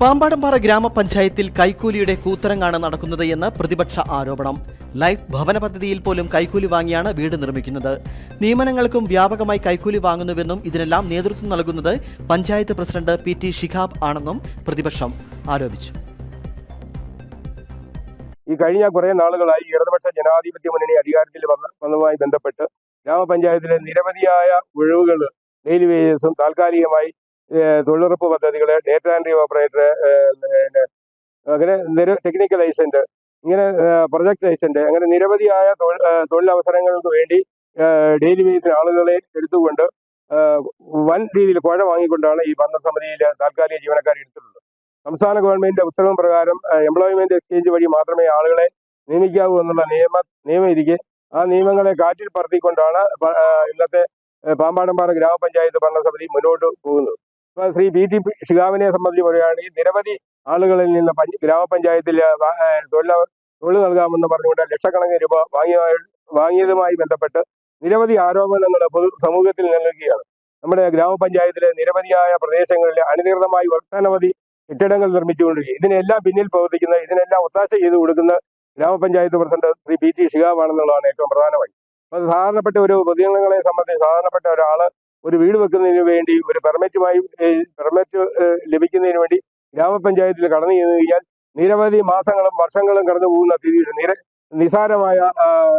പാമ്പാടമ്പാറ ഗ്രാമപഞ്ചായത്തിൽ കൈക്കൂലിയുടെ കൂത്തരങ്ങാണ് നടക്കുന്നത് എന്ന് പ്രതിപക്ഷ ആരോപണം. ലൈഫ് ഭവന പദ്ധതിയിൽ പോലും കൈക്കൂലി വാങ്ങിയാണ് വീട് നിർമ്മിക്കുന്നത്. നിയമനങ്ങൾക്കും വ്യാപകമായി കൈക്കൂലി വാങ്ങുന്നുവെന്നും ഇതിനെല്ലാം നേതൃത്വം നൽകുന്നത് panchayat president P T Shihab ആണെന്നും പ്രതിപക്ഷം ആരോപിച്ചു. ഈ കഴിഞ്ഞ കുറെ നാളുകളായി ഇടതുപക്ഷ ജനാധിപത്യ മുന്നണി അധികാരത്തിൽ വന്ന വന്നതുമായി ബന്ധപ്പെട്ട് ഗ്രാമപഞ്ചായത്തിലെ നിരവധിയായ ഒഴിവുകൾ റെയിൽവേസും താൽക്കാലികമായി തൊഴിലുറപ്പ് പദ്ധതികൾ ഡേറ്റ എൻട്രി ഓപ്പറേറ്റർ അങ്ങനെ ടെക്നിക്കൽ ഏജന്റ് ഇങ്ങനെ പ്രൊജക്ട് ഏജന്റ് അങ്ങനെ നിരവധിയായ തൊഴിലവസരങ്ങൾക്ക് വേണ്ടി ഡെയിലി ബേസിന് ആളുകളെ എടുത്തുകൊണ്ട് വൻ രീതിയിൽ കുഴ വാങ്ങിക്കൊണ്ടാണ് ഈ ഭരണസമിതിയിൽ താൽക്കാലിക ജീവനക്കാർ എടുത്തിട്ടുള്ളത്. സംസ്ഥാന ഗവൺമെന്റിന്റെ ഉത്തരവ് പ്രകാരം എംപ്ലോയ്മെന്റ് എക്സ്ചേഞ്ച് വഴി മാത്രമേ ആളുകളെ നിയമിക്കാവൂ എന്നുള്ള നിയമ നിയമം ആ നിയമങ്ങളെ കാറ്റിൽ പറത്തിക്കൊണ്ടാണ് ഇന്നത്തെ പാമ്പാടമ്പാറ ഗ്രാമപഞ്ചായത്ത് ഭരണസമിതി മുന്നോട്ട് പോകുന്നത്. ശ്രീ പി ടി ഷിഗാവിനെ സംബന്ധിച്ച് പറയുകയാണെങ്കിൽ നിരവധി ആളുകളിൽ നിന്ന് പഞ്ച് ഗ്രാമപഞ്ചായത്തിൽ തൊഴിൽ നൽകാമെന്ന് പറഞ്ഞുകൊണ്ട് ലക്ഷക്കണക്കിന് രൂപ വാങ്ങിയ വാങ്ങിയതുമായി ബന്ധപ്പെട്ട് നിരവധി ആരോപണങ്ങൾ പൊതു സമൂഹത്തിൽ നിലനിൽക്കുകയാണ് നമ്മുടെ ഗ്രാമപഞ്ചായത്തിലെ നിരവധിയായ പ്രദേശങ്ങളിൽ അനധികൃതമായി ഒട്ടനവധി കെട്ടിടങ്ങൾ നിർമ്മിച്ചുകൊണ്ടിരിക്കുക ഇതിനെല്ലാം പിന്നിൽ പ്രവർത്തിക്കുന്ന ഇതിനെല്ലാം ഒത്താശ ചെയ്തു കൊടുക്കുന്ന grama panchayat president Shri P T ഷിഹാബാണെന്നുള്ളതാണ് ഏറ്റവും പ്രധാനമായി അപ്പോൾ സാധാരണപ്പെട്ട ഒരു പൊതുജനങ്ങളെ സംബന്ധിച്ച് സാധാരണപ്പെട്ട ഒരാൾ ഒരു വീട് വെക്കുന്നതിന് വേണ്ടി ഒരു പെർമിറ്റുമായി പെർമിറ്റ് ലഭിക്കുന്നതിന് വേണ്ടി ഗ്രാമപഞ്ചായത്തിൽ കടന്നു ചെന്ന് കഴിഞ്ഞാൽ നിരവധി മാസങ്ങളും വർഷങ്ങളും കടന്നു പോകുന്ന സ്ഥിതിയിൽ നിര നിസാരമായ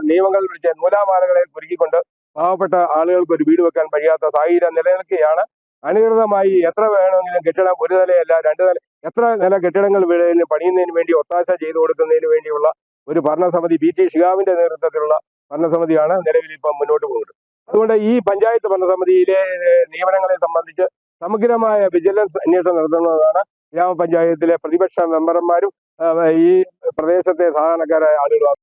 നിയമങ്ങൾ വിളിച്ച നൂലാമാലകളെ കുരുക്കിക്കൊണ്ട് പാവപ്പെട്ട ആളുകൾക്ക് ഒരു വീട് വെക്കാൻ കഴിയാത്ത സാഹചര്യം നിലനിൽക്കുകയാണ്. അനധികൃതമായി എത്ര വേണമെങ്കിലും കെട്ടിടം ഒരു നിലയല്ല രണ്ട് നില എത്ര നില കെട്ടിടങ്ങൾ വീടുകളിൽ പണിയുന്നതിന് വേണ്ടി ഒത്താശ ചെയ്തു കൊടുക്കുന്നതിന് വേണ്ടിയുള്ള ഒരു ഭരണസമിതി പി ടി ഷിഹാബിന്റെ നേതൃത്വത്തിലുള്ള ഭരണസമിതിയാണ് നിലവിൽ ഇപ്പം മുന്നോട്ട് പോകുന്നത്. അതുകൊണ്ട് ഈ പഞ്ചായത്ത് ഭരണസമിതിയിലെ നിയമനങ്ങളെ സംബന്ധിച്ച് സമഗ്രമായ വിജിലൻസ് അന്വേഷണം നടത്തുന്നതാണ് ഗ്രാമപഞ്ചായത്തിലെ പ്രതിപക്ഷ മെമ്പർമാരും ഈ പ്രദേശത്തെ സാധാരണക്കാരായ ആളുകളും